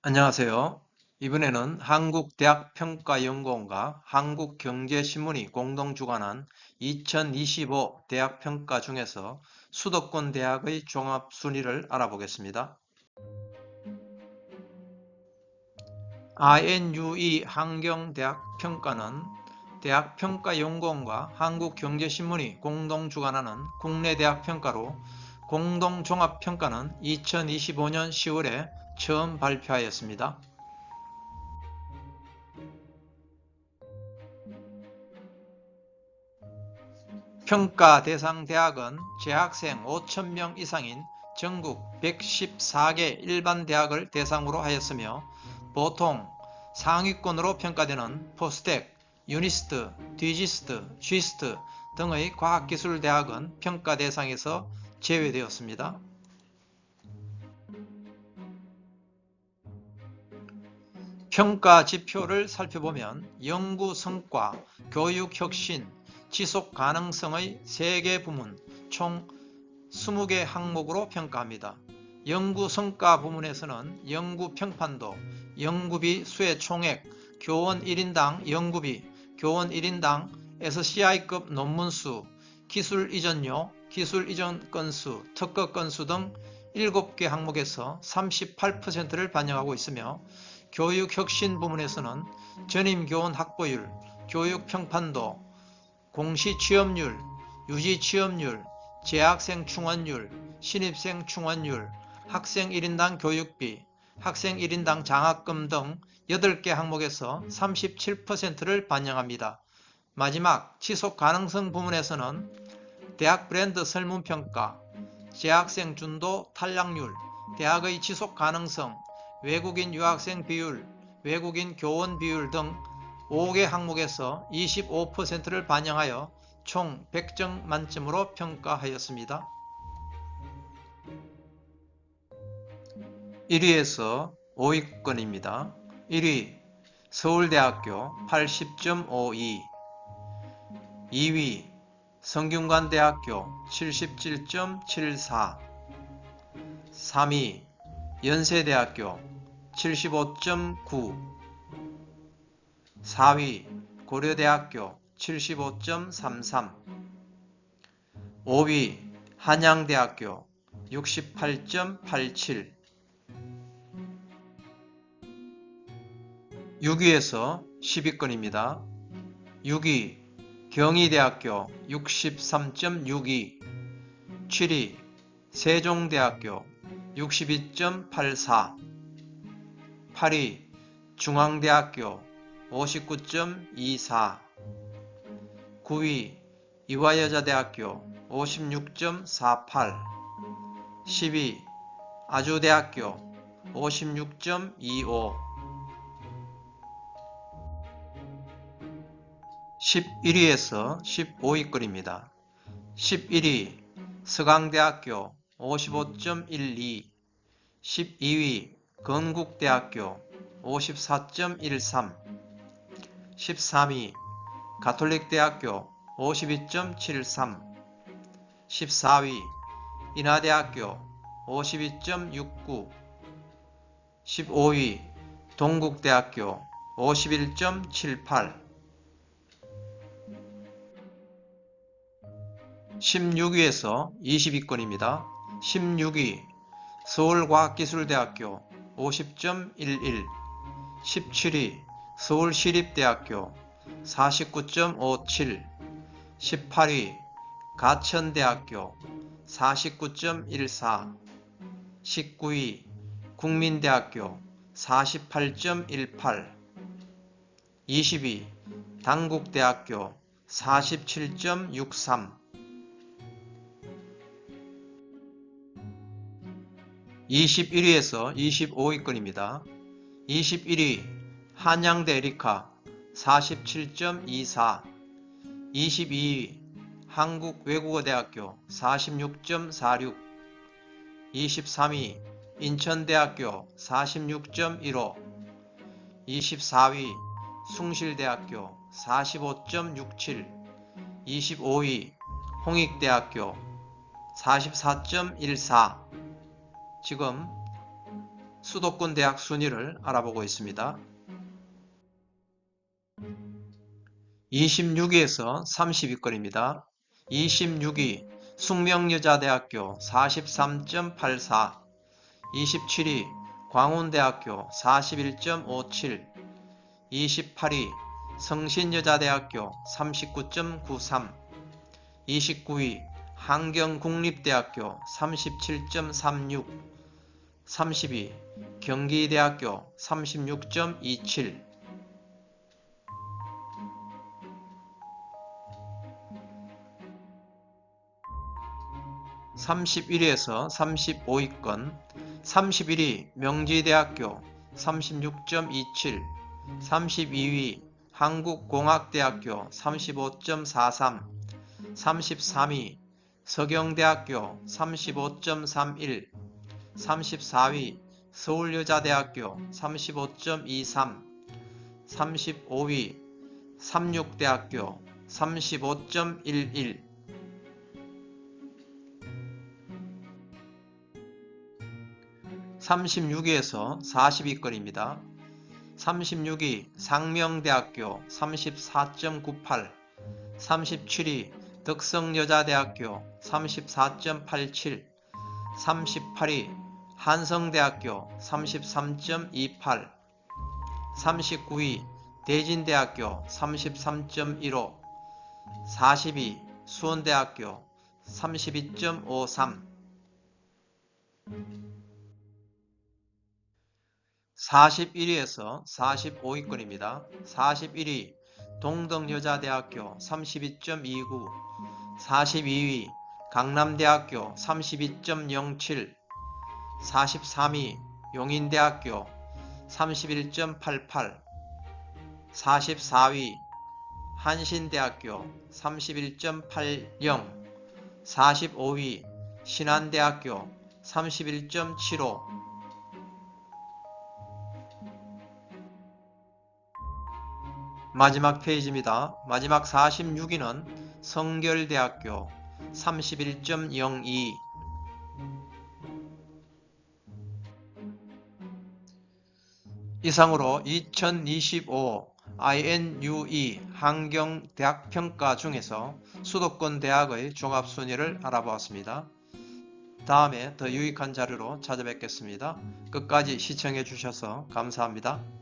안녕하세요. 이번에는 한국대학평가연구원과 한국경제신문이 공동 주관한 2025 대학평가 중에서 수도권 대학의 종합 순위를 알아보겠습니다. INUE 환경대학 평가는 대학평가연구원과 한국경제신문이 공동 주관하는 국내 대학 평가로 공동 종합평가는 2025년 10월에 처음 발표하였습니다. 평가 대상 대학은 재학생 5,000명 이상인 전국 114개 일반 대학을 대상으로 하였으며 보통 상위권으로 평가되는 포스텍, 유니스트, 디지스트, 쥐스트 등의 과학기술대학은 평가 대상에서 제외되었습니다. 평가 지표를 살펴보면 연구 성과, 교육 혁신, 지속 가능성의 3개 부문 총 20개 항목으로 평가합니다. 연구 성과 부문에서는 연구 평판도, 연구비 수의 총액, 교원 1인당 연구비, 교원 1인당 SCI급 논문 수, 기술 이전료, 기술 이전 건수, 특허 건수 등 7개 항목에서 38%를 반영하고 있으며 교육혁신 부문에서는 전임교원 확보율, 교육평판도, 공시취업률, 유지취업률, 재학생 충원율, 신입생 충원율, 학생 1인당 교육비, 학생 1인당 장학금 등 8개 항목에서 37%를 반영합니다. 마지막 지속 가능성 부문에서는 대학 브랜드 설문평가, 재학생 준도 탈락률, 대학의 지속 가능성, 외국인 유학생 비율, 외국인 교원 비율 등 5개 항목에서 25%를 반영하여 총 100점 만점으로 평가하였습니다. 1위에서 5위권입니다. 1위 서울대학교 80.52 2위 성균관대학교 77.74 3위 연세대학교 75.9 4위 고려대학교 75.33 5위 한양대학교 68.87 6위에서 10위권입니다. 6위 경희대학교 63.62 7위 세종대학교 62.84 8위 중앙대학교 59.24 9위 이화여자대학교 56.48 10위 아주대학교 56.25 11위에서 15위권입니다. 11위 서강대학교 55.12 12위 건국대학교 54.13 13위 가톨릭대학교 52.73 14위 인하대학교 52.69 15위 동국대학교 51.78 16위에서 20위권입니다. 16위 서울과학기술대학교 50.11 17위 서울시립대학교 49.57 18위 가천대학교 49.14 19위 국민대학교 48.18 20위 당국대학교 47.63 21위에서 25위권입니다. 21위 한양대 에리카 47.24 22위 한국외국어대학교 46.46 23위 인천대학교 46.15 24위 숭실대학교 45.67 25위 홍익대학교 44.14 지금 수도권 대학 순위를 알아보고 있습니다. 26위에서 30위권입니다. 26위 숙명여자대학교 43.84 27위 광운대학교 41.57 28위 성신여자대학교 39.93 29위 한경국립대학교 37.36 30위 경기대학교 36.27 31위에서 35위권 31위 명지대학교 36.27 32위 한국공학대학교 35.43 33위 서경대학교 35.31 34위 서울여자대학교 35.23 35위 삼육대학교 35.11 36위에서 40위권입니다. 36위 상명대학교 34.98 37위 덕성여자대학교 34.87 38위 한성대학교 33.28 39위 대진대학교 33.15 40위 수원대학교 32.53 41위에서 45위권입니다. 41위 동덕여자대학교 32.29 42위 강남대학교 32.07 43위 용인대학교 31.88 44위 한신대학교 31.80 45위 신한대학교 31.75 마지막 페이지입니다. 마지막 46위는 성결대학교 31.02 이상으로 2025 INUE 환경대학 평가 중에서 수도권 대학의 종합순위를 알아보았습니다. 다음에 더 유익한 자료로 찾아뵙겠습니다. 끝까지 시청해 주셔서 감사합니다.